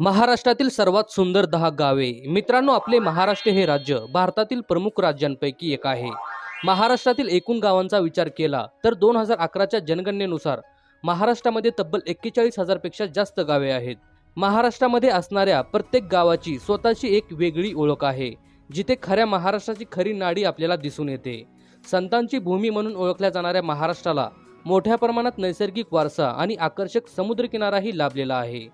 महाराष्ट्रातील सर्वात सुंदर दहा गावे. मित्रांनो आपले महाराष्ट्र हे राज्य भारतातील प्रमुख राज्यांपैकी एक आहे. महाराष्ट्रातील एकूण गावांचा विचार केला तर दोन हजार अकराच्या जनगणनेनुसार महाराष्ट्रामध्ये तब्बल एक्केचाळीस हजारपेक्षा जास्त गावे आहेत. महाराष्ट्रामध्ये असणाऱ्या प्रत्येक गावाची स्वतःची एक वेगळी ओळख आहे जिथे खऱ्या महाराष्ट्राची खरी नाडी आपल्याला दिसून येते. संतांची भूमी म्हणून ओळखल्या जाणाऱ्या महाराष्ट्राला मोठ्या प्रमाणात नैसर्गिक वारसा आणि आकर्षक समुद्रकिनाराही लाभलेला आहे.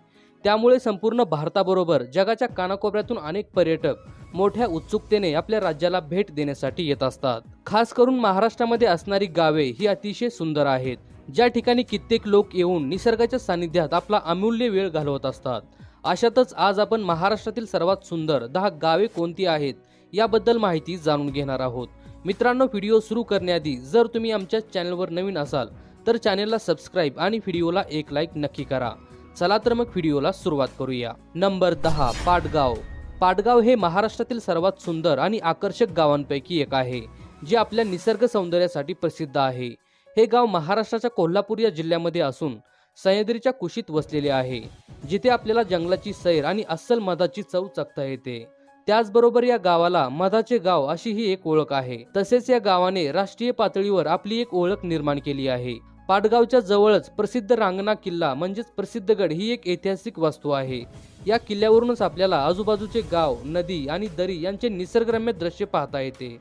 त्यामुळे संपूर्ण भारताबरोबर जगाच्या कानाकोपऱ्यातून अनेक पर्यटक मोठ्या उत्सुकतेने आपल्या राज्याला भेट देण्यासाठी येत असतात. खास करून महाराष्ट्रामध्ये असणारी गावे ही अतिशय सुंदर आहेत. ज्या ठिकाणी कित्येक लोक येऊन निसर्गाच्या सानिध्यात आपला अमूल्य वेळ घालवत असतात. अशातच आज आपण महाराष्ट्रातील सर्वात सुंदर दहा गावे कोणती आहेत याबद्दल माहिती जाणून घेणार आहोत. मित्रांनो व्हिडिओ सुरू करण्याआधी जर तुम्ही आमच्या चॅनलवर नवीन असाल तर चॅनलला सबस्क्राईब आणि व्हिडिओला एक लाईक नक्की करा. चला तर मग व्हिडिओला सुरुवात करूया. नंबर दहा पाटगाव. पाटगाव हे महाराष्ट्रातील सर्वात सुंदर आणि आकर्षक गावांपैकी एक आहे जे आपल्या निसर्ग सौंदर्यासाठी प्रसिद्ध आहे. हे गाव महाराष्ट्राच्या कोल्हापूर या जिल्ह्यामध्ये असून सह्याद्रीच्या कुशीत वसलेले आहे जिथे आपल्याला जंगलाची सैर आणि अस्सल मधाची चव चकता येते. त्याचबरोबर या गावाला मधाचे गाव अशी ही एक ओळख आहे. तसेच या गावाने राष्ट्रीय पातळीवर आपली एक ओळख निर्माण केली आहे. पाटगावच्या जवळच प्रसिद्ध रांगणा किल्ला म्हणजेच प्रसिद्धगड ही एक ऐतिहासिक वास्तू आहे. या किल्ल्यावरूनच आपल्याला आजूबाजूचे गाव नदी आणि दरी यांचे निसर्गरम्य दृश्य पाहता येते.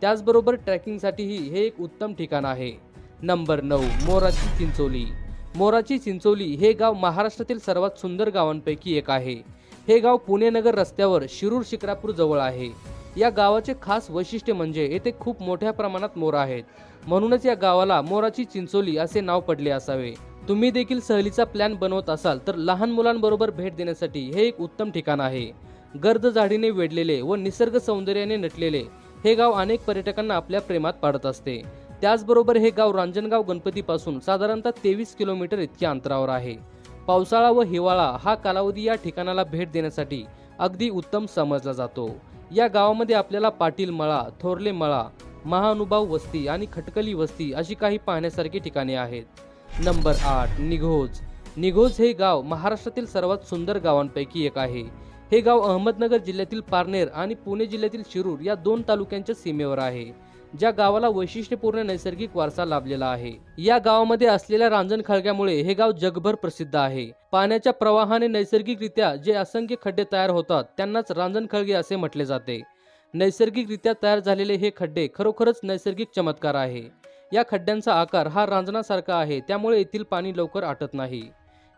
त्याचबरोबर ट्रॅकिंगसाठीही हे एक उत्तम ठिकाण आहे. नंबर नऊ मोराची चिंचोली. मोराची चिंचोली हे गाव महाराष्ट्रातील सर्वात सुंदर गावांपैकी एक आहे. हे गाव पुणे नगर रस्त्यावर शिरूर शिक्रापूर जवळ आहे. या गावाचे खास वैशिष्ट्य म्हणजे येथे खूप मोठ्या प्रमाणात मोर आहेत. म्हणूनच या गावाला मोराची चिंचोली असे नाव पडले असावे. तुम्ही देखील सहलीचा प्लॅन बनवत असाल तर लहान मुलांबरोबर भेट देण्यासाठी हे एक उत्तम ठिकाण आहे. गर्द झाडीने वेढलेले व निसर्ग सौंदर्याने नटलेले हे गाव अनेक पर्यटकांना आपल्या प्रेमात पाडत असते. त्याचबरोबर हे गाव रांजणगाव गणपतीपासून साधारणतः तेवीस किलोमीटर इतक्या अंतरावर आहे. पावसाळा व हिवाळा हा कालावधी या ठिकाणाला भेट देण्यासाठी अगदी उत्तम समजला जातो. या गावामध्ये आपल्याला पाटील मळा थोरले मळा महानुभाव वस्ती आणि खटकली वस्ती अशी काही पाहण्यासारखी ठिकाणे आहेत. नंबर आठ निघोज. निघोज हे गाव महाराष्ट्रातील सर्वात सुंदर गावांपैकी एक आहे. हे गाव अहमदनगर जिल्ह्यातील पारनेर आणि पुणे जिल्ह्यातील शिरूर या दोन तालुक्यांच्या सीमेवर आहे. ज्या गावाला वैशिष्ट्यपूर्ण नैसर्गिक वारसा लाभलेला आहे. या गावामध्ये असलेल्या रांजण खळग्यामुळे हे गाव जगभर प्रसिद्ध आहे. पाण्याच्या प्रवाहाने नैसर्गिकरित्या जे असंख्य खड्डे तयार होतात त्यांनाच रांजण खळगे असे म्हटले जाते. नैसर्गिकरित्या तयार झालेले हे खड्डे खरोखरच नैसर्गिक चमत्कार आहे. या खड्ड्यांचा आकार हा रांजणासारखा आहे त्यामुळे येथील पाणी लवकर आटत नाही.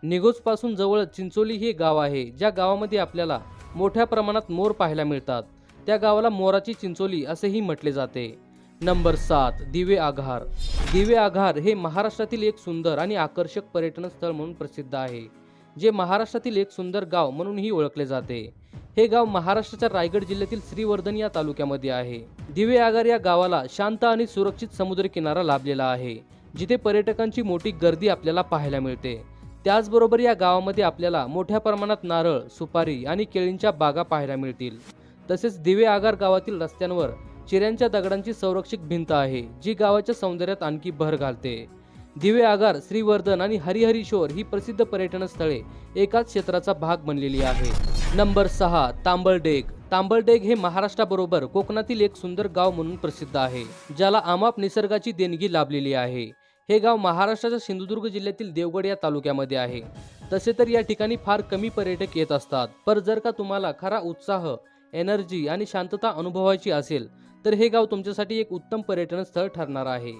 निगोजपासून जवळ चिंचोली हे गाव आहे ज्या गावामध्ये आपल्याला मोठ्या प्रमाणात मोर पाहायला मिळतात. त्या गावाला मोराची चिंचोली असेही म्हटले जाते. नंबर सात दिवे आघार. दिवे आघार हे महाराष्ट्रातील एक सुंदर आणि आकर्षक पर्यटन स्थळ म्हणून प्रसिद्ध आहे जे महाराष्ट्रातील एक सुंदर गाव म्हणूनही ओळखले जाते. हे गाव महाराष्ट्राच्या रायगड जिल्ह्यातील श्रीवर्धन या तालुक्यामध्ये आहे. दिवे आगार या गावाला शांत आणि सुरक्षित समुद्रकिनारा लाभलेला आहे जिथे पर्यटकांची मोठी गर्दी आपल्याला पाहायला मिळते. त्याचबरोबर या गावामध्ये आपल्याला मोठ्या प्रमाणात नारळ सुपारी आणि केळींच्या बागा पाहायला मिळतील. तसेच दिवे आगार गावातील रस्त्यांवर चिऱ्यांच्या दगडांची संरक्षित भिंत आहे जी गावाच्या सौंदर्यात आणखी भर घालते. दिवे आगार श्रीवर्धन आणि हरिहरीशोर ही प्रसिद्ध पर्यटन स्थळे एकाच क्षेत्राचा भाग बनलेली आहे. नंबर सहा तांबळडेग तांबळडेग हे महाराष्ट्राबरोबर कोकणातील एक सुंदर गाव म्हणून प्रसिद्ध आहे ज्याला आमाप निसर्गाची देणगी लाभलेली आहे. हे गाव महाराष्ट्राच्या सिंधुदुर्ग जिल्ह्यातील देवगड या तालुक्यामध्ये आहे. तसे तर या ठिकाणी फार कमी पर्यटक येत असतात पर जर का तुम्हाला खरा उत्साह एनर्जी आणि शांतता अनुभवायची असेल तर हे गाव तुमच्यासाठी एक उत्तम पर्यटन स्थळ ठरणार आहे.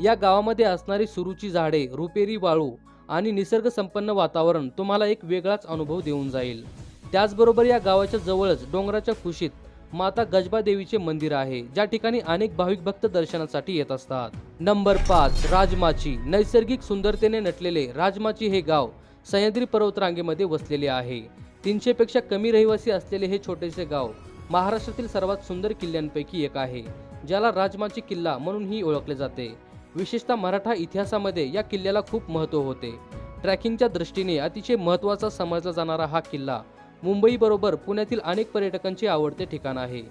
या गावामध्ये असणारी सुरूची झाडे रुपेरी वाळू आणि निसर्ग संपन्न वातावरण तुम्हाला एक वेगळाच अनुभव देऊन जाईल. त्याचबरोबर या गावाच्या जवळच डोंगराच्या कुशीत माता गजबा देवीचे मंदिर आहे ज्या ठिकाणी अनेक भाविक भक्त दर्शनासाठी येत असतात. नंबर पाच राजमाची. नैसर्गिक सुंदरतेने नटलेले राजमाची हे गाव सह्याद्री पर्वतरांगेमध्ये वसलेले आहे. तीनशे पेक्षा कमी रहिवासी असलेले हे छोटेसे गाव महाराष्ट्रातील सर्वात सुंदर किल्ल्यांपैकी एक आहे ज्याला राजमाची किल्ला म्हणूनही ओळखले जाते. विशेषतः मराठा इतिहासामध्ये या किल्ल्याला खूप महत्त्व होते. ट्रॅकिंगच्या दृष्टीने अतिशय महत्त्वाचा समजला जाणारा हा किल्ला मुंबईबरोबर पुण्यातील अनेक पर्यटकांचे आवडते ठिकाण आहे.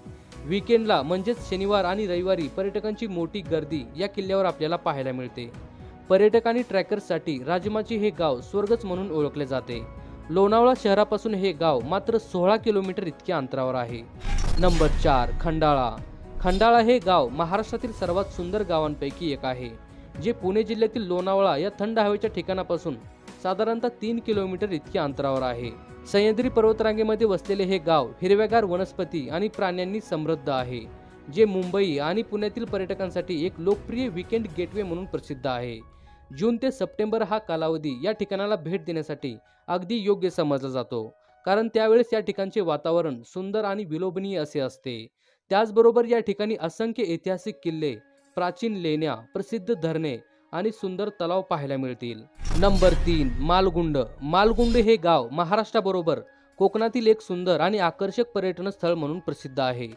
विकेंडला म्हणजेच शनिवार आणि रविवारी पर्यटकांची मोठी गर्दी या किल्ल्यावर आपल्याला पाहायला मिळते. पर्यटक आणि ट्रॅकर्ससाठी राजमाची हे गाव स्वर्गच म्हणून ओळखले जाते. लोणावळा शहरापासून हे गाव मात्र सोळा किलोमीटर इतक्या अंतरावर आहे. नंबर चार खंडाळा. खंडाळा हे गाव महाराष्ट्रातील सर्वात सुंदर गावांपैकी एक आहे जे पुणे जिल्ह्यातील लोणावळा या थंड हवेच्या ठिकाणापासून साधारणतः तीन किलोमीटर इतक्या अंतरावर आहे. सह्याद्री पर्वतरांगेमध्ये वसलेले हे गाव हिरव्यागार वनस्पती आणि प्राण्यांनी समृद्ध आहे जे मुंबई आणि पुण्यातील पर्यटकांसाठी एक लोकप्रिय विकेंड गेटवे म्हणून प्रसिद्ध आहे. जून ते सप्टेंबर हा कालावधी या ठिकाणाला भेट देण्यासाठी अगदी योग्य समजला जातो. कारण त्यावेळेस या ठिकाणचे वातावरण सुंदर आणि विलोभनीय असे असते. त्याचबरोबर या ठिकाणी असंख्य ऐतिहासिक किल्ले प्राचीन लेण्या प्रसिद्ध धरणे आणि सुंदर तलाव पाहायला मिळतील. नंबर तीन मालगुंड. मालगुंड हे गाव महाराष्ट्राबरोबर कोकणातील एक सुंदर आणि आकर्षक पर्यटन स्थळ म्हणून प्रसिद्ध आहे.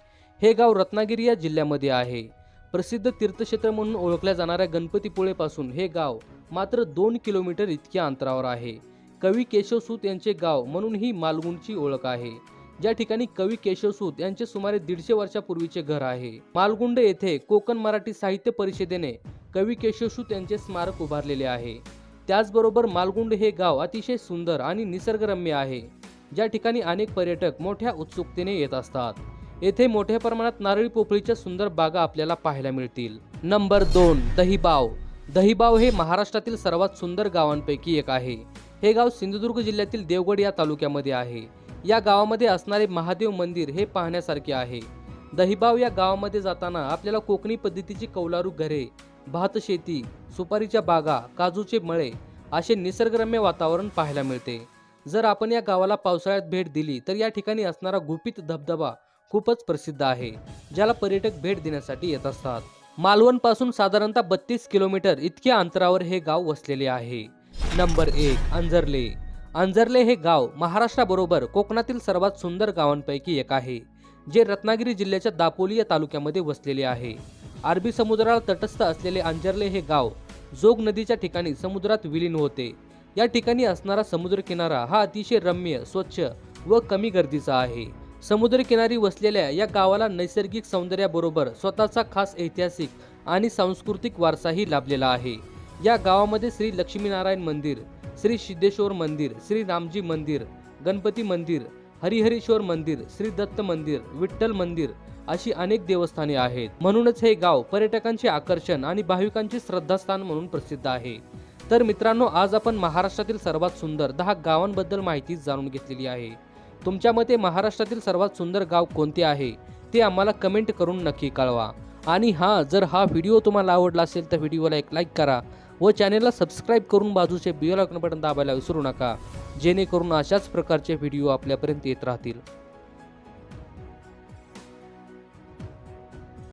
हे गाव रत्नागिरी या जिल्ह्यामध्ये आहे. प्रसिद्ध तीर्थक्षेत्र म्हणून ओळखल्या जाणाऱ्या गणपतीपुळेपासून हे गाव मात्र दोन किलोमीटर इतक्या अंतरावर आहे. कवी केशवसूत यांचे गाव म्हणून ही मालगुंडची ओळख आहे. ज्या ठिकाणी कवी केशवसूत यांचे सुमारे दीडशे वर्षापूर्वीचे घर आहे. मालगुंड येथे कोकण मराठी साहित्य परिषदेने कवी केशवसूत यांचे स्मारक उभारलेले आहे. त्याचबरोबर मालगुंड हे गाव अतिशय सुंदर आणि निसर्गरम्य आहे. ज्या ठिकाणी अनेक पर्यटक मोठ्या उत्सुकतेने येत असतात. येथे मोठ्या प्रमाणात नारळी पोफळीच्या सुंदर बागा आपल्याला पाहायला मिळतील. नंबर दोन दहिबाव. दहिबाव हे महाराष्ट्रातील सर्वात सुंदर गावांपैकी एक आहे. हे गाव सिंधुदुर्ग जिल्ह्यातील देवगड या तालुक्यामध्ये आहे. या गावामध्ये असणारे महादेव मंदिर हे पाहण्यासारखे आहे. दहिबाव या गावामध्ये जाताना आपल्याला कोकणी पद्धतीची कौलारू घरे भात शेती सुपारीच्या बागा काजूचे मळे असे निसर्गरम्य वातावरण पाहायला मिळते. जर आपण या गावाला पावसाळ्यात भेट दिली तर या ठिकाणी असणारा गुपित धबधबा खूपच प्रसिद्ध आहे ज्याला पर्यटक भेट देण्यासाठी येत असतात. मालवणपासून साधारणतः बत्तीस किलोमीटर इतक्या अंतरावर हे गाव वसलेले आहे. नंबर एक अंजर्ले. अंजर्ले हे गाव महाराष्ट्राबरोबर कोकणातील सर्वात सुंदर गावांपैकी एक आहे जे रत्नागिरी जिल्ह्याच्या दापोली या तालुक्यामध्ये वसलेले आहे. अरबी समुद्राला तटस्थ असलेले अंजर्ले हे गाव जोग नदीच्या ठिकाणी समुद्रात विलीन होते. या ठिकाणी असणारा समुद्रकिनारा हा अतिशय रम्य स्वच्छ व कमी गर्दीचा आहे. समुद्रकिनारी वसलेल्या या गावाला नैसर्गिक सौंदर्याबरोबर स्वतःचा खास ऐतिहासिक आणि सांस्कृतिक वारसाही लाभलेला आहे. या गावामध्ये श्री लक्ष्मीनारायण मंदिर श्री सिद्धेश्वर मंदिर श्री रामजी मंदिर गणपती मंदिर हरिहरेश्वर मंदिर श्री दत्त मंदिर विठ्ठल मंदिर अशी अनेक देवस्थाने आहेत. म्हणूनच हे गाव पर्यटकांचे आकर्षण आणि भाविकांचे श्रद्धास्थान म्हणून प्रसिद्ध आहे. तर मित्रांनो आज आपण महाराष्ट्रातील सर्वात सुंदर दहा गावांबद्दल माहिती जाणून घेतलेली आहे. तुमच्या मते महाराष्ट्रातील सर्वात सुंदर गाव कोणते आहे? ते आम्हाला कमेंट करून नक्की कळवा. आणि हां जर हा व्हिडिओ तुम्हाला आवडला असेल तर व्हिडिओला एक लाईक करा व चॅनेलला सबस्क्राईब करून बाजूचे बिल बटन दाबायला विसरू नका. जेणेकरून अशाच प्रकारचे व्हिडिओ आपल्यापर्यंत येत राहतील.